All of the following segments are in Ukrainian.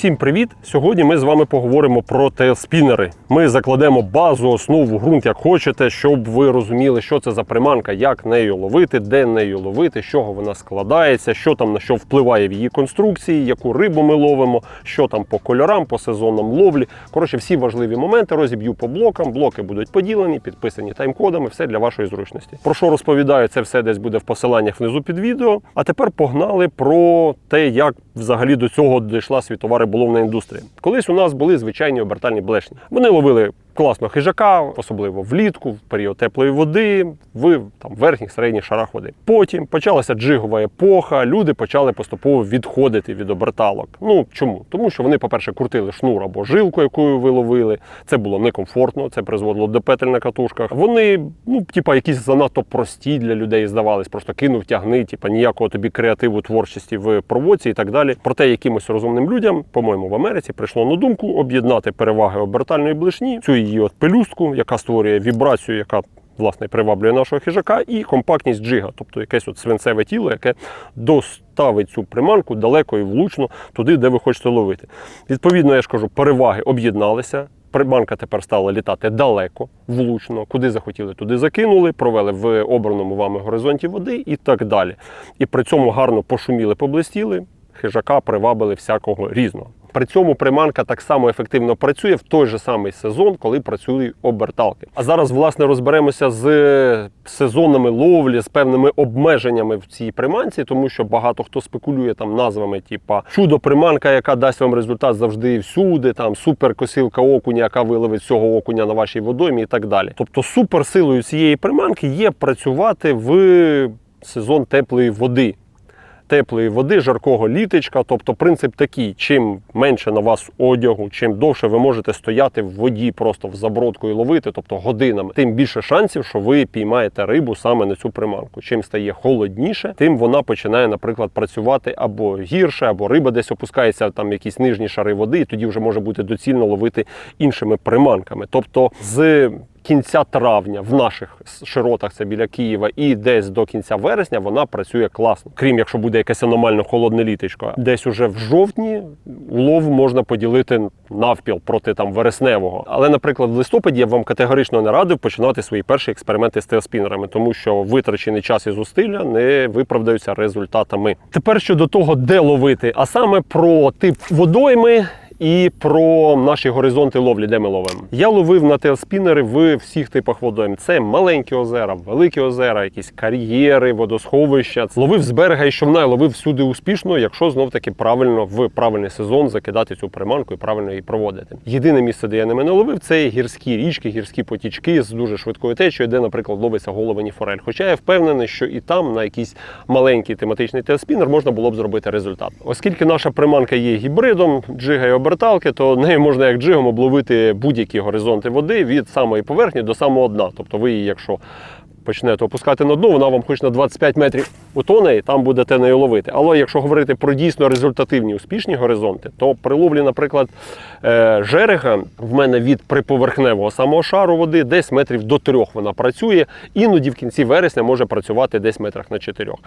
Всім привіт! Сьогодні ми з вами поговоримо про тейлспінери. Ми закладемо базу, основу, ґрунт, як хочете, щоб ви розуміли, що це за приманка, як нею ловити, де нею ловити, з чого вона складається, що там на що впливає в її конструкції, яку рибу ми ловимо, що там по кольорам, по сезонам ловлі. Коротше, всі важливі моменти розіб'ю по блокам. Блоки будуть поділені, підписані тайм-кодами, все для вашої зручності. Про що розповідаю, це все десь буде в посиланнях внизу під відео. А тепер погнали про те, як взагалі до цього дійшла світова риболовна індустрія. Колись у нас були звичайні обертальні блешні. Вони ловили класно хижака, особливо влітку, в період теплої води, в там верхніх середніх шарах води. Потім почалася джигова епоха. Люди почали поступово відходити від оберталок. Ну чому? Тому що вони, по-перше, крутили шнур або жилку, якою ви ловили. Це було некомфортно, це призводило до петель на катушках. Вони, ну, типа, якісь занадто прості для людей здавались. Просто кинув, тягни, типа ніякого тобі креативу творчості в проводці і так далі. Проте якимось розумним людям, по-моєму, в Америці прийшло на думку об'єднати переваги обертальної блишні, цю її от пелюстку, яка створює вібрацію, яка власне приваблює нашого хижака, і компактність джига, тобто якесь от свинцеве тіло, яке доставить цю приманку далеко і влучно туди, де ви хочете ловити. Відповідно, я ж кажу, переваги об'єдналися. Приманка тепер стала літати далеко, влучно, куди захотіли, туди закинули, провели в обраному вами горизонті води і так далі. І при цьому гарно пошуміли, поблистіли, хижака привабили всякого різного. При цьому приманка так само ефективно працює в той же самий сезон, коли працюють оберталки. А зараз, власне, розберемося з сезонами ловлі, з певними обмеженнями в цій приманці, тому що багато хто спекулює там назвами, типа чудо-приманка, яка дасть вам результат завжди і всюди, там суперкосилка окуня, яка виловить цього окуня на вашій водоймі і так далі. Тобто суперсилою цієї приманки є працювати в сезон теплої води теплої води, жаркого літочка. Тобто принцип такий: чим менше на вас одягу, чим довше ви можете стояти в воді, просто в забродку і ловити, тобто годинами, тим більше шансів, що ви піймаєте рибу саме на цю приманку. Чим стає холодніше, тим вона починає, наприклад, працювати або гірше, або риба десь опускається там якісь нижні шари води, і тоді вже може бути доцільно ловити іншими приманками. Тобто з кінця травня в наших широтах, це біля Києва, і десь до кінця вересня вона працює класно. Крім якщо буде якесь аномально холодне літочко. Десь уже в жовтні улов можна поділити навпіл проти там вересневого. Але, наприклад, в листопаді я вам категорично не радив починати свої перші експерименти з теоспінерами, тому що витрачений час і зусилля не виправдаються результатами. Тепер щодо того, де ловити, а саме про тип водойми і про наші горизонти ловлі, де ми ловимо. Я ловив на тейлспінери в всіх типах водойм. Це маленькі озера, великі озера, якісь кар'єри, водосховища. Ловив з берега і човна, ловив всюди успішно, якщо знов таки правильно в правильний сезон закидати цю приманку і правильно її проводити. Єдине місце, де я ними не ловив, це гірські річки, гірські потічки з дуже швидкою течією, де, наприклад, ловиться головені форель. Хоча я впевнений, що і там на якийсь маленький тематичний тейлспінер можна було б зробити результат. Оскільки наша приманка є гібридом, джига і оберталки, то нею можна як джигом обловити будь-які горизонти води від самої поверхні до самого дна. Тобто ви її, якщо почнете опускати на дно, вона вам хоч на 25 метрів утоне, і там будете нею ловити. Але якщо говорити про дійсно результативні успішні горизонти, то при ловлі, наприклад, е, жерега в мене від приповерхневого самого шару води десь метрів до трьох вона працює, іноді в кінці вересня може працювати десь метрах на чотирьох.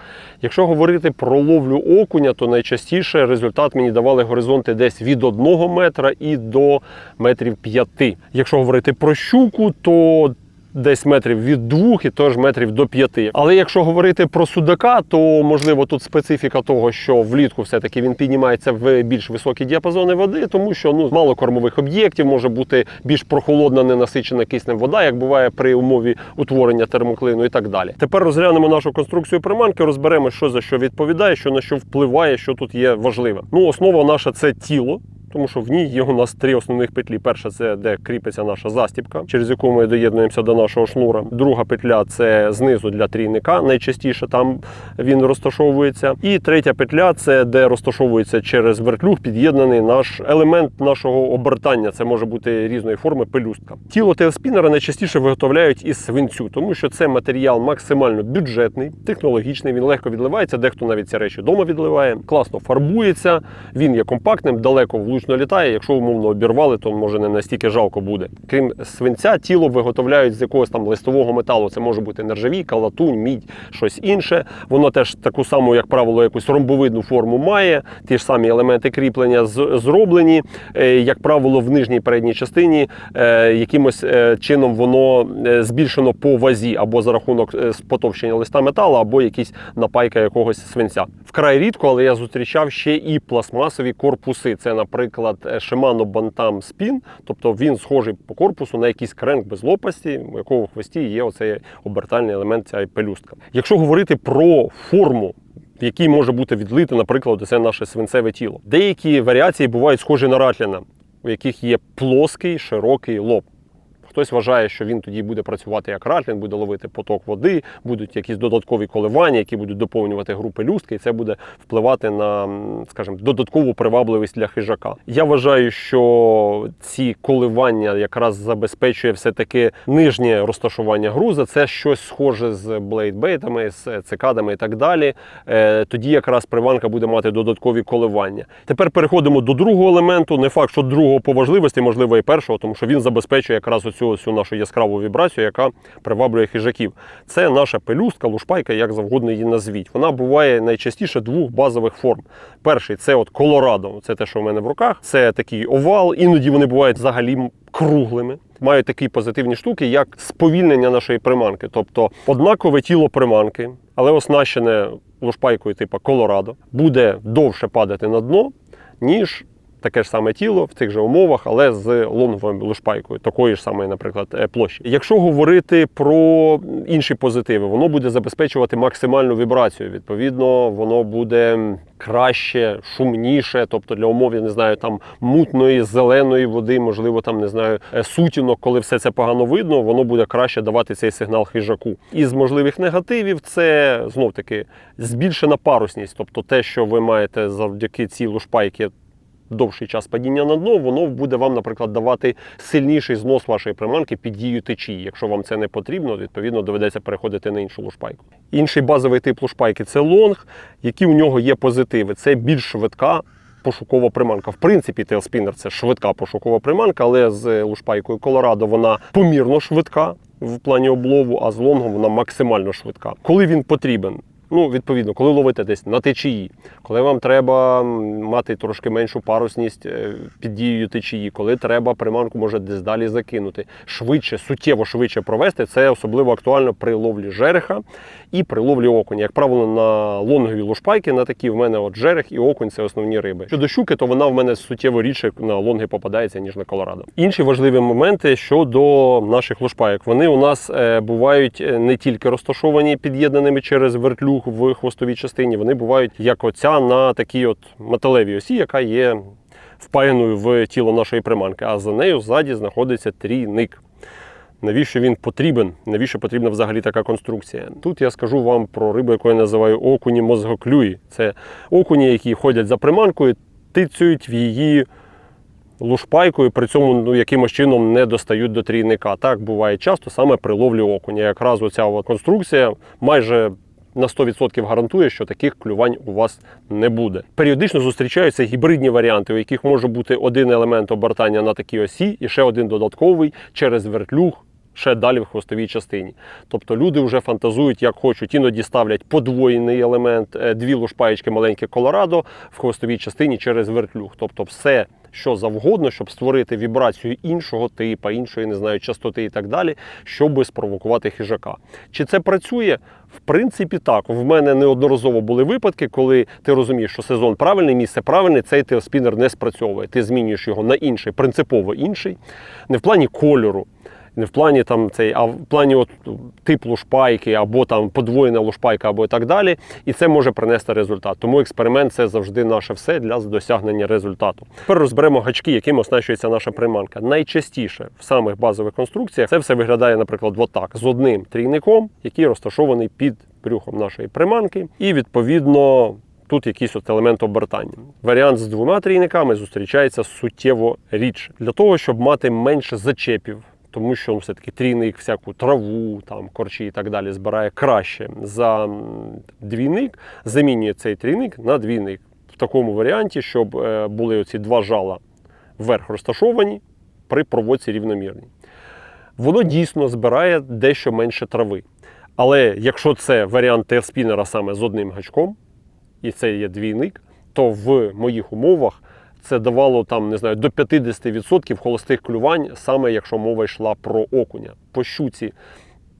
Якщо говорити про ловлю окуня, то найчастіше результат мені давали горизонти десь від одного метра і до метрів п'яти. Якщо говорити про щуку, то десь метрів від двох і теж метрів до п'яти. Але якщо говорити про судака, то можливо тут специфіка того, що влітку все-таки він піднімається в більш високі діапазони води, тому що ну мало кормових об'єктів може бути більш прохолодна, ненасичена киснем вода, як буває при умові утворення термоклину і так далі. Тепер розглянемо нашу конструкцію приманки, розберемо, що за що відповідає, що на що впливає, що тут є важливе. Ну, основа наша це тіло тому що в ній є у нас три основних петлі. Перша це де кріпиться наша застібка, через яку ми доєднуємося до нашого шнура. Друга петля це знизу для трійника. Найчастіше там він розташовується. І третя петля це де розташовується через вертлюг під'єднаний наш елемент нашого обертання. Це може бути різної форми пелюстка. Тіло теоспінера найчастіше виготовляють із свинцю, тому що це матеріал максимально бюджетний, технологічний. Він легко відливається. Дехто навіть ці речі вдома відливає, класно фарбується. Він є компактним, далеко влучним зручно літає. Якщо умовно обірвали, то може не настільки жалко буде. Крім свинця, тіло виготовляють з якогось там листового металу. Це може бути нержавійка, латунь, мідь, щось інше. Воно теж таку саму, як правило, якусь ромбовидну форму має. Ті ж самі елементи кріплення зроблені. Е, Як правило, в нижній передній частині е, якимось е, чином воно збільшено по вазі або за рахунок спотовщення листа металу, або якісь напайка якогось свинця. Вкрай рідко, але я зустрічав ще і пластмасові корпуси. Це, наприклад, е, Shimano Bantam Spin, тобто він схожий по корпусу на якийсь кренк без лопасті, у якого в хвості є оцей обертальний елемент, ця пелюстка. Якщо говорити про форму в якій може бути відлите, наприклад, це наше свинцеве тіло. Деякі варіації бувають схожі на ратліна, у яких є плоский широкий лоб. Хтось вважає, що він тоді буде працювати як ратлін, буде ловити поток води, будуть якісь додаткові коливання, які будуть доповнювати групи люстки, і це буде впливати на, скажімо, додаткову привабливість для хижака. Я вважаю, що ці коливання якраз забезпечує все-таки нижнє розташування груза. Це щось схоже з блейдбейтами, з цикадами і так далі. Е, Тоді якраз приванка буде мати додаткові коливання. Тепер переходимо до другого елементу. Не факт, що другого по важливості, можливо, і першого, тому що він забезпечує якраз оцю, оцю нашу яскраву вібрацію, яка приваблює хижаків. Це наша пелюстка, лушпайка, як завгодно її назвіть. Вона буває найчастіше двох базових форм. Перший це от Колорадо, це те, що в мене в руках. Це такий овал, іноді вони бувають взагалі круглими. Мають такі позитивні штуки, як сповільнення нашої приманки, тобто однакове тіло приманки, але оснащене лушпайкою типу Колорадо, буде довше падати на дно, ніж таке ж саме тіло в цих же умовах, але з лонговою лушпайкою, такої ж самої, наприклад, е, площі. Якщо говорити про інші позитиви, воно буде забезпечувати максимальну вібрацію. Відповідно, воно буде краще, шумніше, тобто для умов, я не знаю, там мутної, зеленої води, можливо, там не знаю, е, сутінок, коли все це погано видно, воно буде краще давати цей сигнал хижаку. Із можливих негативів це знов таки збільшена парусність, тобто те, що ви маєте завдяки цій лушпайки довший час падіння на дно, воно буде вам, наприклад, давати сильніший знос вашої приманки під дією течії. Якщо вам це не потрібно, відповідно доведеться переходити на іншу лушпайку. Інший базовий тип лушпайки це лонг, які у нього є позитиви. Це більш швидка. Пошукова приманка. В принципі, тейлспінер це швидка пошукова приманка, але з лушпайкою Колорадо вона помірно швидка в плані облову, а з лонгом вона максимально швидка. Коли він потрібен? Ну, відповідно, коли ловите десь на течії, коли вам треба мати трошки меншу парусність е, під дією течії, коли треба приманку може десь далі закинути, швидше, суттєво швидше провести, це особливо актуально при ловлі жереха і при ловлі окуня. Як правило, на лонгові лушпайки, на такі в мене от жерех і окунь це основні риби. Щодо щуки, то вона в мене суттєво рідше на лонги попадається, ніж на колорадо. Інші важливі моменти щодо наших лушпайок. Вони у нас е, бувають е, не тільки розташовані під'єднаними через вертлюг в хвостовій частині, вони бувають як оця на такій от металевій осі, яка є впаяною в тіло нашої приманки, а за нею ззаді знаходиться трійник. Навіщо він потрібен? Навіщо потрібна взагалі така конструкція? Тут я скажу вам про рибу, яку я називаю окуні мозгоклюї. Це окуні, які ходять за приманкою, тицюють в її лушпайкою, при цьому ну, якимось чином не достають до трійника. Так буває часто саме при ловлі окуня. Якраз оця конструкція майже на 100% гарантує, що таких клювань у вас не буде. Періодично зустрічаються гібридні варіанти, у яких може бути один елемент обертання на такій осі і ще один додатковий через вертлюг. Ще далі в хвостовій частині. Тобто люди вже фантазують, як хочуть, іноді ставлять подвоєний елемент, е, дві лушпаєчки маленьке Колорадо в хвостовій частині через вертлюг. Тобто все, що завгодно, щоб створити вібрацію іншого типу, іншої, не знаю, частоти і так далі, щоб спровокувати хижака. Чи це працює? В принципі, так. В мене неодноразово були випадки, коли ти розумієш, що сезон правильний, місце правильне, цей теоспінер не спрацьовує. Ти змінюєш його на інший, принципово інший, не в плані кольору. Не в плані там цей, а в плані от тип лушпайки, або там подвоєна лушпайка, або і так далі. І це може принести результат. Тому експеримент це завжди наше все для досягнення результату. Тепер розберемо гачки, якими оснащується наша приманка. Найчастіше в самих базових конструкціях це все виглядає, наприклад, отак: з одним трійником, який розташований під брюхом нашої приманки, і відповідно. Тут якийсь от елемент обертання. Варіант з двома трійниками зустрічається суттєво рідше для того, щоб мати менше зачепів тому що все-таки трійник всяку траву, там, корчі і так далі збирає краще за двійник, замінює цей трійник на двійник. В такому варіанті, щоб е, були оці два жала вверх розташовані при проводці рівномірній. Воно дійсно збирає дещо менше трави. Але якщо це варіант тейлспінера саме з одним гачком, і це є двійник, то в моїх умовах це давало там, не знаю, до 50% холостих клювань, саме якщо мова йшла про окуня. По щуці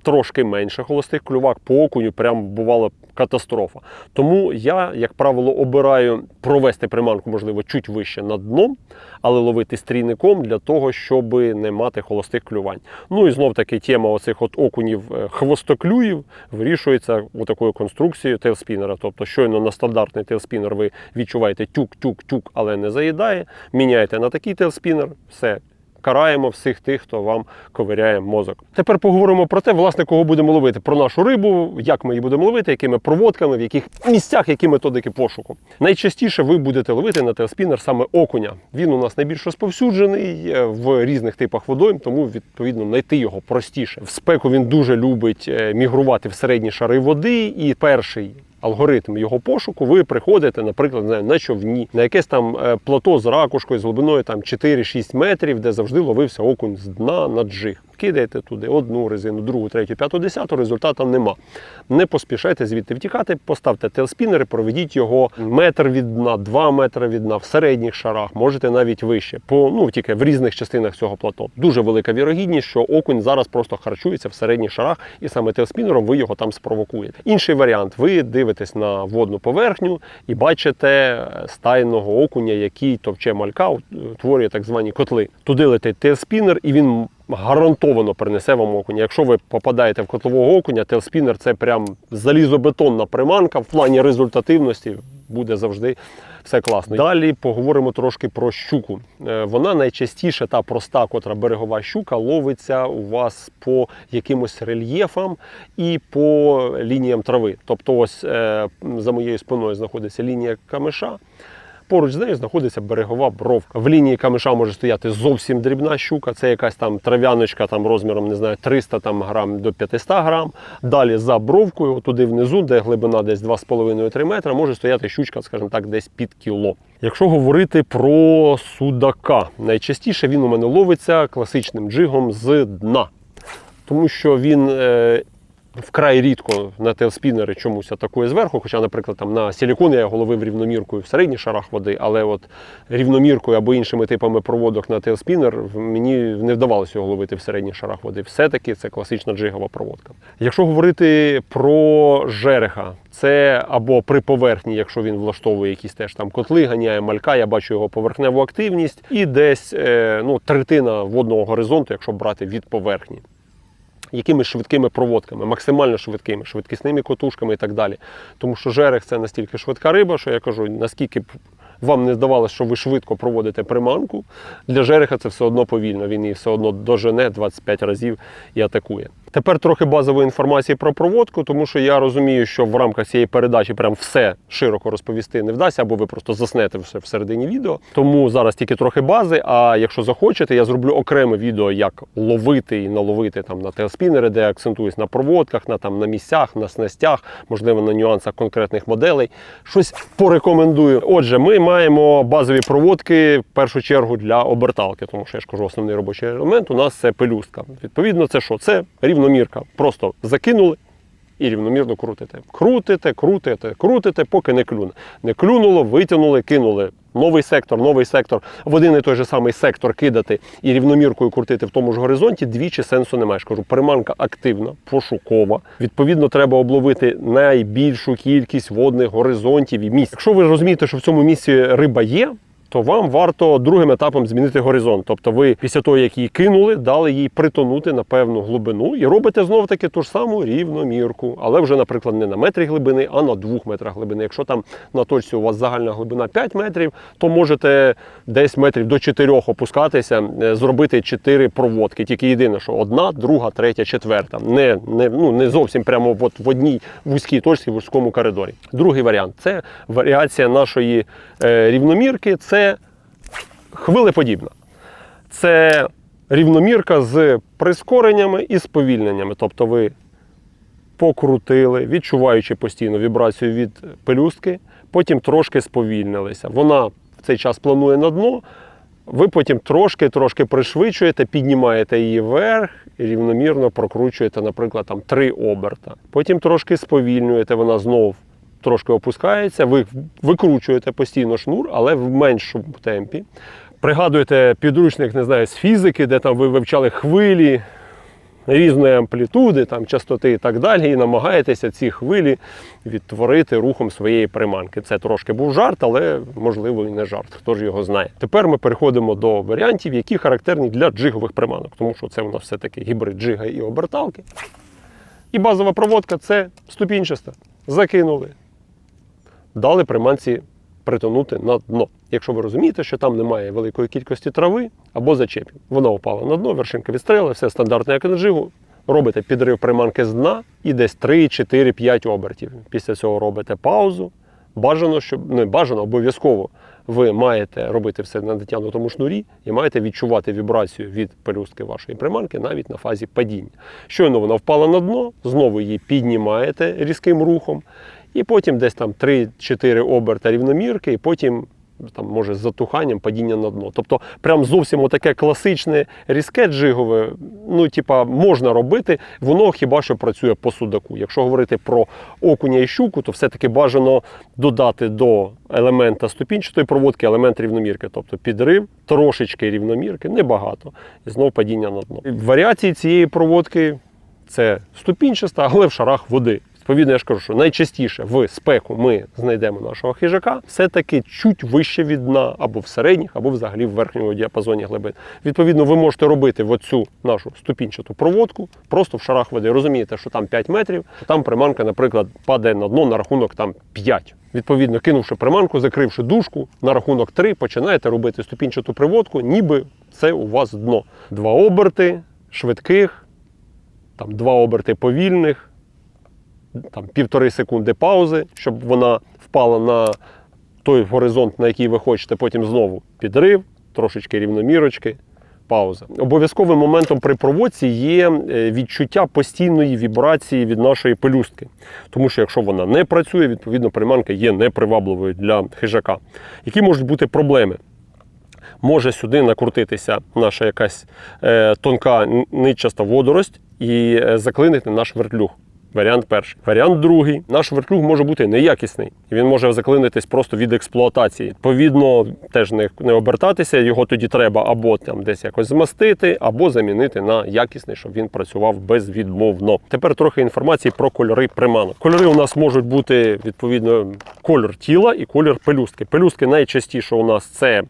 трошки менше холостих клювак, по окуню прям бувала катастрофа. Тому я, як правило, обираю провести приманку, можливо, чуть вище над дном, але ловити стрійником для того, щоб не мати холостих клювань. Ну і знов таки тема оцих от окунів е, хвостоклюїв вирішується такою конструкцією тейлспінера. Тобто, щойно на стандартний тейлспінер ви відчуваєте тюк-тюк-тюк, але не заїдає. Міняєте на такий тейлспінер, все. Караємо всіх тих, хто вам ковиряє мозок. Тепер поговоримо про те, власне, кого будемо ловити, про нашу рибу, як ми її будемо ловити, якими проводками, в яких місцях, які методики пошуку. Найчастіше ви будете ловити на тейлспінер саме окуня. Він у нас найбільш розповсюджений е, в різних типах водойм, тому відповідно знайти його простіше. В спеку він дуже любить е, мігрувати в середні шари води, і перший алгоритм його пошуку, ви приходите, наприклад, на човні, на якесь там е, плато з ракушкою з глибиною там 4-6 метрів, де завжди ловився окунь з дна на джиг. Кидаєте туди одну резину, другу, третю, п'яту, десяту, результату нема. Не поспішайте звідти втікати, поставте телспінер, проведіть його метр від дна, два метри від дна в середніх шарах, можете навіть вище, по ну тільки в різних частинах цього плато. Дуже велика вірогідність, що окунь зараз просто харчується в середніх шарах, і саме телспінером ви його там спровокуєте. Інший варіант: ви дивитесь на водну поверхню і бачите е, стайного окуня, який товче малька, утворює так звані котли. Туди летить телспінер, і він гарантовано принесе вам окуня. Якщо ви попадаєте в котлового окуня, телспінер це прям залізобетонна приманка в плані результативності. Буде завжди все класно. Далі поговоримо трошки про щуку. Е, Вона найчастіше та проста, котра берегова щука, ловиться у вас по якимось рельєфам і по лініям трави. Тобто, ось е, за моєю спиною знаходиться лінія камиша. Поруч з нею знаходиться берегова бровка. В лінії камиша може стояти зовсім дрібна щука. Це якась там трав'яночка там розміром не знаю, 300 там, грам до 500 грам. Далі за бровкою, туди внизу, де глибина десь 2,5-3 метра, може стояти щучка, скажімо так, десь під кіло. Якщо говорити про судака, найчастіше він у мене ловиться класичним джигом з дна. Тому що він е, вкрай рідко на телспінери чомусь атакує зверху. Хоча, наприклад, там на силікон я його ловив рівноміркою в середніх шарах води, але от рівноміркою або іншими типами проводок на телспінер мені не вдавалося його ловити в середніх шарах води. Все-таки це класична джигова проводка. Якщо говорити про жереха, це або при поверхні, якщо він влаштовує якісь теж там котли, ганяє малька, я бачу його поверхневу активність, і десь е, ну, третина водного горизонту, якщо брати від поверхні якимись швидкими проводками, максимально швидкими, швидкісними котушками і так далі. Тому що жерех це настільки швидка риба, що я кажу, наскільки б вам не здавалося, що ви швидко проводите приманку, для жереха це все одно повільно. Він її все одно дожене 25 разів і атакує. Тепер трохи базової інформації про проводку, тому що я розумію, що в рамках цієї передачі прям все широко розповісти не вдасться, або ви просто заснете все всередині відео. Тому зараз тільки трохи бази. А якщо захочете, я зроблю окреме відео, як ловити і наловити там на телспінери, де акцентуюсь на проводках, на там на місцях, на снастях, можливо, на нюансах конкретних моделей. Щось порекомендую. Отже, ми маємо базові проводки в першу чергу для оберталки, тому що я ж кажу, основний робочий елемент у нас це пелюстка. Відповідно, це що? Це рівномірка. Просто закинули і рівномірно крутите. Крутите, крутите, крутите, поки не клюне. Не клюнуло, витягнули, кинули. Новий сектор, новий сектор, в один і той же самий сектор кидати і рівноміркою крутити в тому ж горизонті, двічі сенсу немає. Кажу, приманка активна, пошукова. Відповідно, треба обловити найбільшу кількість водних горизонтів і місць. Якщо ви розумієте, що в цьому місці риба є, то вам варто другим етапом змінити горизонт. Тобто ви після того, як її кинули, дали їй притонути на певну глибину і робите знов таки ту ж саму рівномірку. Але вже, наприклад, не на метрі глибини, а на двох метрах глибини. Якщо там на точці у вас загальна глибина 5 метрів, то можете десь метрів до 4 опускатися, е, зробити 4 проводки. Тільки єдине, що одна, друга, третя, четверта. Не, не, ну, не зовсім прямо от в одній вузькій точці, в вузькому коридорі. Другий варіант це варіація нашої е, рівномірки. Це хвилеподібна. Це рівномірка з прискореннями і сповільненнями. Тобто ви покрутили, відчуваючи постійно вібрацію від пелюстки, потім трошки сповільнилися. Вона в цей час планує на дно, Ви потім трошки-трошки пришвидшуєте, піднімаєте її вверх і рівномірно прокручуєте, наприклад, там три оберта. Потім трошки сповільнюєте, вона знов трошки опускається. Ви викручуєте постійно шнур, але в меншому темпі. Пригадуєте підручник, не знаю, з фізики, де там ви вивчали хвилі різної амплітуди, там, частоти і так далі, і намагаєтеся ці хвилі відтворити рухом своєї приманки. Це трошки був жарт, але можливо і не жарт. Хто ж його знає. Тепер ми переходимо до варіантів, які характерні для джигових приманок, тому що це у нас все-таки гібрид джига і оберталки. І базова проводка це ступінчаста. Закинули. Дали приманці притонути на дно. Якщо ви розумієте, що там немає великої кількості трави або зачепів. Вона упала на дно, вершинка відстрелила, все стандартно, як на. Робите підрив приманки з дна і десь 3, 4, 5 обертів. Після цього робите паузу. Бажано, щоб не бажано, обов'язково ви маєте робити все на натягнутому шнурі і маєте відчувати вібрацію від пелюстки вашої приманки навіть на фазі падіння. Щойно вона впала на дно, знову її піднімаєте різким рухом, і потім десь там 3-4 оберта рівномірки, і потім там, може, з затуханням падіння на дно. Тобто, прям зовсім таке класичне різке джигове, ну, типа, можна робити, воно хіба що працює по судаку. Якщо говорити про окуня і щуку, то все-таки бажано додати до елемента ступінчатої проводки елемент рівномірки, тобто підрив, трошечки рівномірки, небагато, і знову падіння на дно. Варіації цієї проводки це ступінчаста, але в шарах води. Відповідно, я ж кажу, що найчастіше в спеку ми знайдемо нашого хижака все-таки чуть вище від дна, або в середніх, або взагалі в верхньому діапазоні глибин. Відповідно, ви можете робити в оцю нашу ступінчату проводку просто в шарах води. Розумієте, що там 5 метрів, там приманка, наприклад, падає на дно на рахунок там 5. Відповідно, кинувши приманку, закривши дужку, на рахунок 3 починаєте робити ступінчату приводку, ніби це у вас дно. Два оберти швидких, там два оберти повільних там півтори секунди паузи, щоб вона впала на той горизонт, на який ви хочете, потім знову підрив, трошечки рівномірочки, пауза. Обов'язковим моментом при проводці є е, відчуття постійної вібрації від нашої пелюстки. Тому що якщо вона не працює, відповідно приманка є непривабливою для хижака. Які можуть бути проблеми? Може сюди накрутитися наша якась е, тонка нитчаста водорость і е, заклинити наш вертлюг. Варіант перший. Варіант другий. Наш вертлюг може бути неякісний. і Він може заклинитись просто від експлуатації. Відповідно, теж не, не обертатися. Його тоді треба або там десь якось змастити, або замінити на якісний, щоб він працював безвідмовно. Тепер трохи інформації про кольори приманок. Кольори у нас можуть бути відповідно кольор тіла і кольор пелюстки. Пелюстки найчастіше у нас це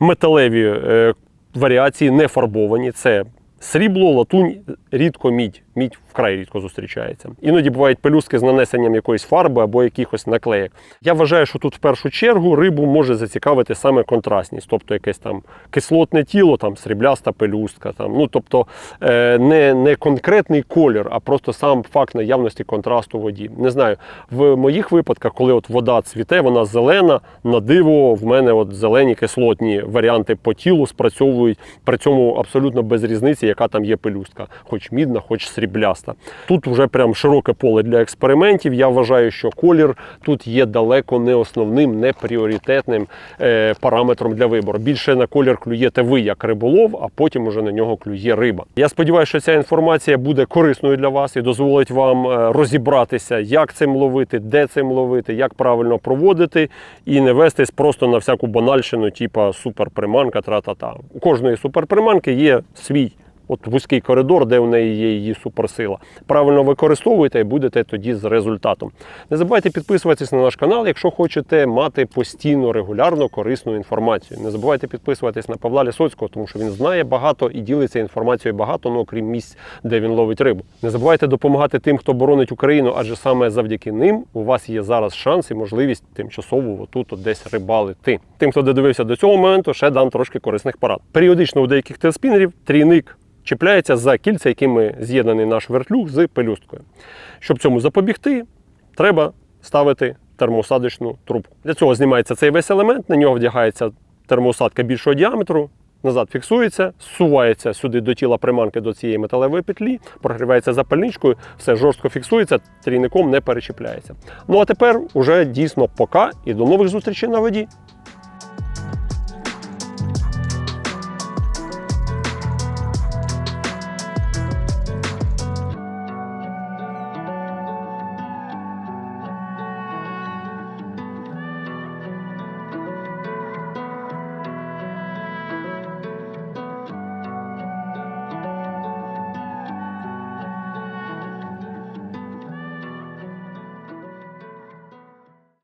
металеві е, варіації, не фарбовані. Це Срібло, латунь, рідко мідь. Мідь вкрай рідко зустрічається. Іноді бувають пелюстки з нанесенням якоїсь фарби або якихось наклеєк. Я вважаю, що тут в першу чергу рибу може зацікавити саме контрастність, тобто якесь там кислотне тіло, там срібляста пелюстка. Там, ну, Тобто е, не не конкретний колір, а просто сам факт наявності контрасту в воді. Не знаю, в моїх випадках, коли от вода цвіте, вона зелена, на диво в мене от зелені кислотні варіанти по тілу спрацьовують при цьому абсолютно без різниці, яка там є пелюстка, хоч мідна, хоч срібляста. Тут вже прям широке поле для експериментів. Я вважаю, що колір тут є далеко не основним, не пріоритетним е, параметром для вибору. Більше на колір клюєте ви як риболов, а потім уже на нього клює риба. Я сподіваюся, що ця інформація буде корисною для вас і дозволить вам е, розібратися, як цим ловити, де цим ловити, як правильно проводити, і не вестись просто на всяку банальщину, типа суперприманка, тра-та-та. У кожної суперприманки є свій от вузький коридор, де в неї є її суперсила. Правильно використовуйте і будете тоді з результатом. Не забувайте підписуватись на наш канал, якщо хочете мати постійно, регулярно корисну інформацію. Не забувайте підписуватись на Павла Лісоцького, тому що він знає багато і ділиться інформацією багато, ну окрім місць, де він ловить рибу. Не забувайте допомагати тим, хто боронить Україну, адже саме завдяки ним у вас є зараз шанс і можливість тимчасово отут от десь рибалити. Тим, хто додивився до цього моменту, ще дам трошки корисних порад. Періодично у деяких телспінерів трійник чіпляється за кільця, якими з'єднаний наш вертлюг з пелюсткою. Щоб цьому запобігти, треба ставити термоусадочну трубку. Для цього знімається цей весь елемент, на нього вдягається термоусадка більшого діаметру. Назад фіксується, зсувається сюди до тіла приманки до цієї металевої петлі, прогрівається запальничкою, все жорстко фіксується, трійником не перечіпляється. Ну а тепер уже дійсно пока і до нових зустрічей на воді.